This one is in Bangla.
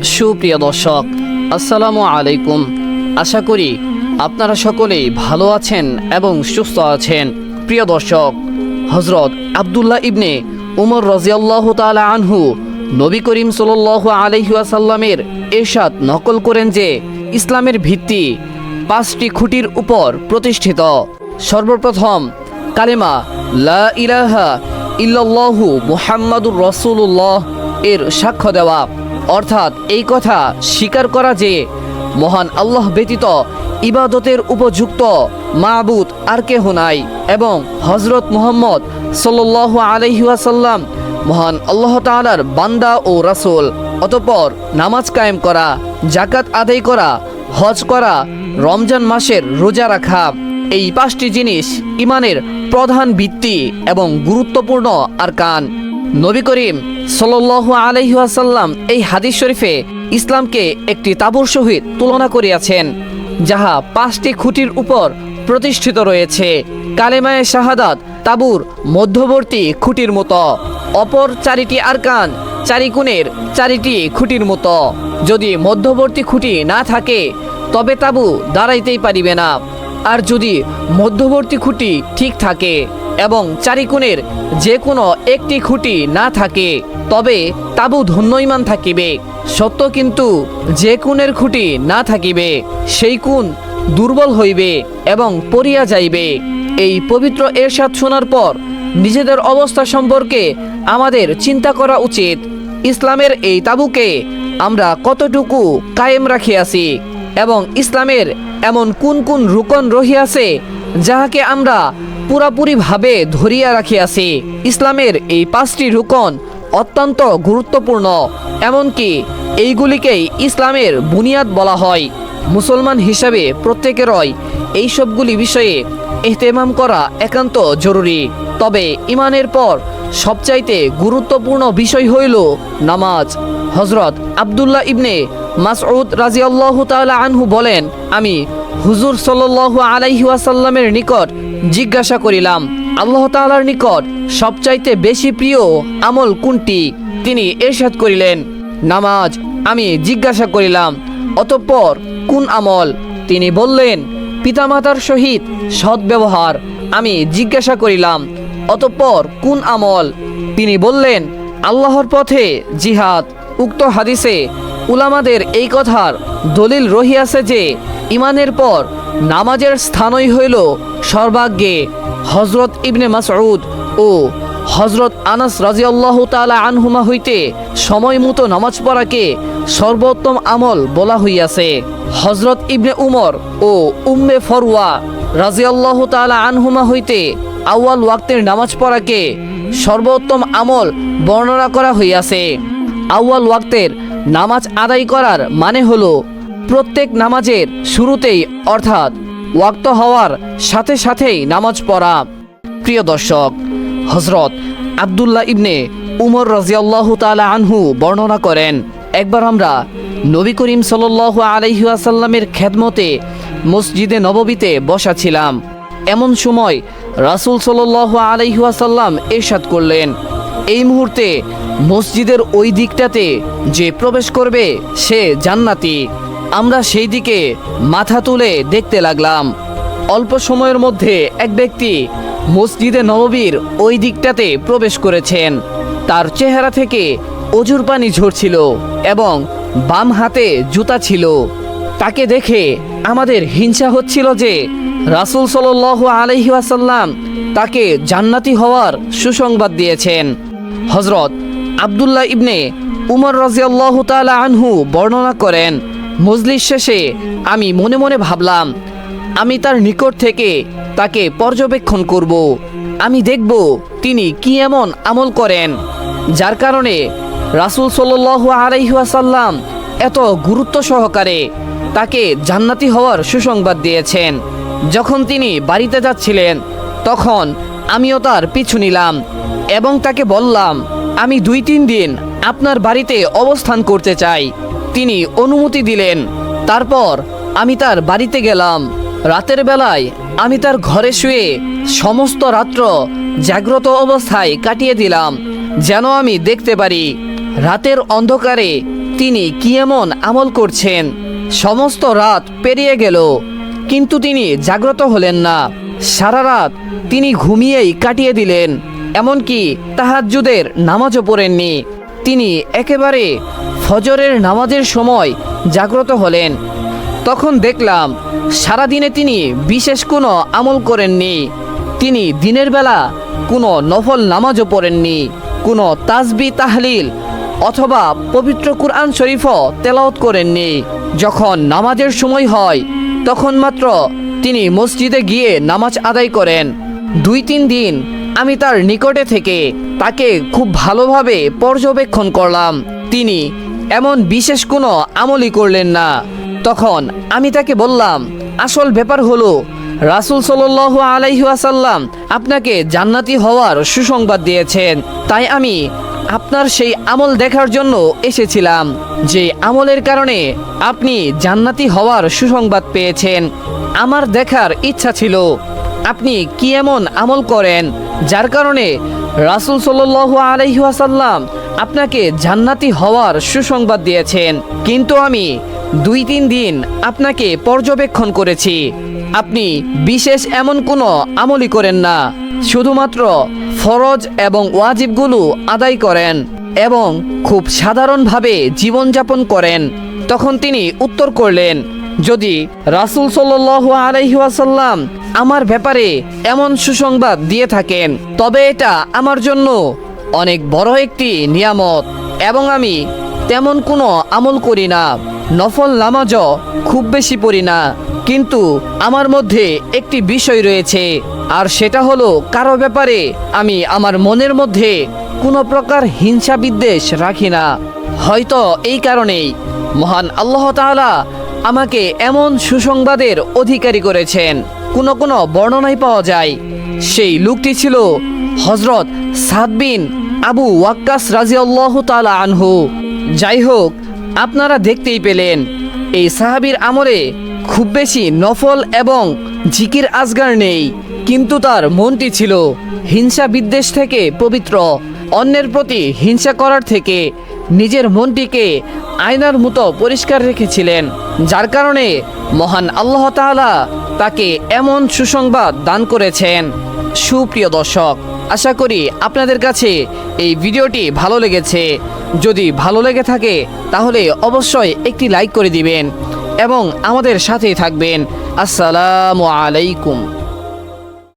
সুপ্রিয় দর্শক, আসসালামু আলাইকুম। আশা করি আপনারা সকলেই ভালো আছেন এবং সুস্থ আছেন। প্রিয় দর্শক হজরত আবদুল্লাহ ইবনে উমর রাজিয়াল্লাহ তালা আনহু নবী করিম সাল আলহিউসাল্লামের এরশাদ নকল করেন যে, ইসলামের ভিত্তি পাঁচটি খুঁটির উপর প্রতিষ্ঠিত। সর্বপ্রথম, কালেমা লা ইলাহা ইল্লাল্লাহু মুহাম্মাদুর রসুল্লাহ এর সাক্ষ্য দেওয়া। অর্থাৎ এই কথা স্বীকার করা যে মহান আল্লাহ ব্যতীত ইবাদতের উপযুক্ত মাবুদ আর কেহ নাই এবং হজরত মুহাম্মদ সাল্লাল্লাহু আলাইহি মহান আল্লাহ তালার বান্দা ও রাসূল, অতঃপর নামাজ কায়েম করা জাকাত আদায় করা, হজ করা, রমজান মাসের রোজা রাখা, এই পাঁচটি জিনিস ইমানের প্রধান ভিত্তি এবং গুরুত্বপূর্ণ আর কান। নবী করিম সাল্লাল্লাহু আলাইহি ওয়াসাল্লাম এই হাদিস শরীফে ইসলামকে একটি তাবুর সহিত তুলনা করিয়াছেন, যাহা পাঁচটি খুঁটির উপর প্রতিষ্ঠিত রয়েছে। কালেমায়ে শাহাদাত তাবুর মধ্যবর্তী খুঁটির মতো, অপর চারিটি আরকান চারি কোণের চারিটি খুঁটির মতো। যদি মধ্যবর্তী খুঁটি না থাকে, তবে তাবু দাঁড়াইতেই পারিবে না। আর যদি মধ্যবর্তী খুঁটি ঠিক থাকে এবং চারিকোণের যে কোনো একটি খুঁটি না থাকে, তবে তাবু ধন্যইমান থাকিবে। সত্য কিন্তু যে কোণের খুঁটি না থাকিবে, সেই কোণ দুর্বল হইবে এবং পড়িয়া যাইবে। এই পবিত্র এরশাদ শোনার পর নিজেদের অবস্থা সম্পর্কে আমাদের চিন্তা করা উচিত। ইসলামের এই তাবুকে আমরা কতটুকু কায়েম রাখিয়াছি এবং ইসলামের এমন কোন কোন রুকন রহিয়াছে, যাহাকে আমরা পুরাপুরিভাবে ধরিয়া রাখিয়াছি। ইসলামের এই পাঁচটি রুকন অত্যন্ত গুরুত্বপূর্ণ। এমনকি এইগুলিকেই ইসলামের বুনিয়াদ বলা হয়। মুসলমান হিসাবে প্রত্যেকেরই এই সবগুলি বিষয়ে এহতেমাম করা একান্ত জরুরি। তবে ইমানের পর সবচাইতে গুরুত্বপূর্ণ বিষয় হইল নামাজ। হজরত আবদুল্লাহ ইবনে মাসউদ রাজিয়াল্লাহ তাআলা আনহু বলেন, আমি হুজুর সাল্লাল্লাহু আলাইহি ওয়াসাল্লামের নিকট জিজ্ঞাসা করিলাম, আল্লাহ তাআলার নিকট সবচাইতে বেশি প্রিয় আমল কোনটি? তিনি এরশাদ করিলেন, নামাজ। আমি জিজ্ঞাসা করিলাম, অতঃপর কোন আমল? তিনি বললেন, পিতামাতার সহিত সদ্ব্যবহার। আমি জিজ্ঞাসা করিলাম, অতঃপর কোন আমল? তিনি বললেন, আল্লাহর পথে জিহাদ। উক্ত হাদিসে উলামাদের এই কথার দলিল রহিয়াছে যে, ইমানের পর নামাজের স্থানই হইল সর্বাগ্যে হজরত ইবনে মাসউদ ও হজরত আনাস রাজিয়াল্লাহ তালা আনহুমা হইতে সময় মতো নামাজ পড়াকে সর্বোত্তম আমল বলা হইয়াছে। হজরত ইবনে উমর ও উম্মে ফরওয়া রাজিয়াল্লাহ তালা আনহুমা হইতে আউয়াল ওয়াক্তের নামাজ পড়াকে সর্বোত্তম আমল বর্ণনা করা হইয়াছে। আউয়াল ওয়াক্তের নামাজ আদায় করার মানে হলো প্রত্যেক নামাজের শুরুতেই, অর্থাৎ ওয়াক্ত হওয়ার সাথে সাথেই নামাজ পড়া। প্রিয় দর্শক হজরত আবদুল্লাহ ইবনে উমর রাজিয়াল্লাহ তালা আনহু বর্ণনা করেন, একবার আমরা নবী করিম সাল আলহিউসাল্লামের খেদমতে মসজিদে নববীতে বসা ছিলাম। এমন সময় রাসুল সাল আলহিউসাল্লাম এরশাদ করলেন, এই মুহূর্তে মসজিদের ওই দিকটাতে যে প্রবেশ করবে সে জান্নাতি। আমরা সেই দিকে মাথা তুলে দেখতে লাগলাম। অল্প সময়ের মধ্যে এক ব্যক্তি মসজিদে নববীর ওই দিকটাতে প্রবেশ করেছেন। তার চেহারা থেকে অজুর পানি ঝরছিল এবং বাম হাতে জুতা ছিল। তাকে দেখে আমাদের হিংসা হচ্ছিল যে রাসুল সাল আলহিহাসাল্লাম তাকে জান্নাতি হওয়ার সুসংবাদ দিয়েছেন। হজরত আবদুল্লাহ ইবনে উমর রাজিয়াল্লাহ তালা আনহু বর্ণনা করেন মজলিস শেষে আমি মনে মনে ভাবলাম, আমি তার নিকট থেকে তাকে পর্যবেক্ষণ করব। আমি দেখব তিনি কি এমন আমল করেন, যার কারণে রাসুল সাল আলাইহাসাল্লাম এত গুরুত্ব সহকারে তাকে জান্নাতি হওয়ার সুসংবাদ দিয়েছেন। যখন তিনি বাড়িতে যাচ্ছিলেন, তখন আমিও তার পিছু নিলাম এবং তাকে বললাম, আমি দুই তিন দিন আপনার বাড়িতে অবস্থান করতে চাই। তিনি অনুমতি দিলেন। তারপর আমি তার বাড়িতে গেলাম। রাতের বেলায় আমি তার ঘরে শুয়ে সমস্ত রাত্র জাগ্রত অবস্থায় কাটিয়ে দিলাম, যেন আমি দেখতে পারি রাতের অন্ধকারে তিনি কি এমন আমল করছেন। সমস্ত রাত পেরিয়ে গেল, কিন্তু তিনি জাগ্রত হলেন না। সারা রাত তিনি ঘুমিয়েই কাটিয়ে দিলেন, এমনকি তাহাজ্জুদের নামাজও পড়েননি। তিনি একেবারে ফজরের নামাজের সময় জাগ্রত হলেন। তখন দেখলাম, সারাদিনে তিনি বিশেষ কোনো আমল করেননি। তিনি দিনের বেলা কোনো নফল নামাজও পড়েননি, কোনো তাজবি তাহলিল অথবা পবিত্র কুরআন শরীফও তেলাওয়াত করেননি। যখন নামাজের সময় হয়, তখন মাত্র তিনি মসজিদে গিয়ে নামাজ আদায় করেন। দুই তিন দিন আমি তার নিকটে থেকে তাকে খুব ভালোভাবে পর্যবেক্ষণ করলাম। তিনি এমন বিশেষ কোনো আমলই করলেন না। তখন আমি তাকে বললাম, আসল ব্যাপার হলো, রাসুল সাল আলাইহাসাল্লাম আপনাকে জান্নাতি হওয়ার সুসংবাদ দিয়েছেন। তাই আমি আপনার সেই আমল দেখার জন্য এসেছিলাম, যে আমলের কারণে আপনি জান্নাতি হওয়ার সুসংবাদ পেয়েছেন। আমার দেখার ইচ্ছা ছিল আপনি কি এমন আমল করেন যার কারণে রাসুল সাল্লু আলহিহাসাল্লাম আপনাকে জান্নাতি হওয়ার সুসংবাদ দিয়েছেন? কিন্তু আমি দুই তিন দিন আপনাকে পর্যবেক্ষণ করেছি। আপনি বিশেষ এমন কোনো আমলই করেন না। শুধুমাত্র ফরজ এবং ওয়াজিবগুলো আদায় করেন এবং খুব সাধারণভাবে জীবনযাপন করেন। তখন তিনি উত্তর করলেন যদি রাসুল সাল্লাহ আলহিহাসাল্লাম আমার ব্যাপারে এমন সুসংবাদ দিয়ে থাকেন, তবে এটা আমার জন্য অনেক বড় একটি নিয়ামত এবং আমি তেমন কোনো আমল করি না, নফল নামাজও খুব বেশি পড়ি না। কিন্তু আমার মধ্যে একটি বিষয় রয়েছে, আর সেটা হলো কারও ব্যাপারে আমি আমার মনের মধ্যে কোনো প্রকার হিংসা বিদ্বেষ রাখি না। হয়তো এই কারণেই মহান আল্লাহ তাআলা আমাকে এমন সুসংবাদের অধিকারী করেছেন। কোনো কোনো বর্ণনায় পাওয়া যায়। সেই লোকটি ছিল হজরত সাদ বিন আবু ওয়াক্কাস রাজিয়াল্লাহ তালা আনহু। যাই হোক, আপনারা দেখতেই পেলেন, এই সাহাবীর আমলে খুব বেশি নফল এবং জিকির আজগার নেই। কিন্তু তার মনটি ছিল হিংসা বিদ্বেষ থেকে পবিত্র। অন্যের প্রতি হিংসা করার থেকে নিজের মনটিকে আয়নার মতো পরিষ্কার রেখেছিলেন, যার কারণে মহান আল্লাহ তাআলা তাকে এমন সুসংবাদ দান করেছেন। সুপ্রিয় দর্শক, আশা করি আপনাদের কাছে এই ভিডিওটি ভালো লেগেছে। যদি ভালো লেগে থাকে, তাহলে অবশ্যই একটি লাইক করে দিবেন এবং আমাদের সাথেই থাকবেন। আসসালামু আলাইকুম।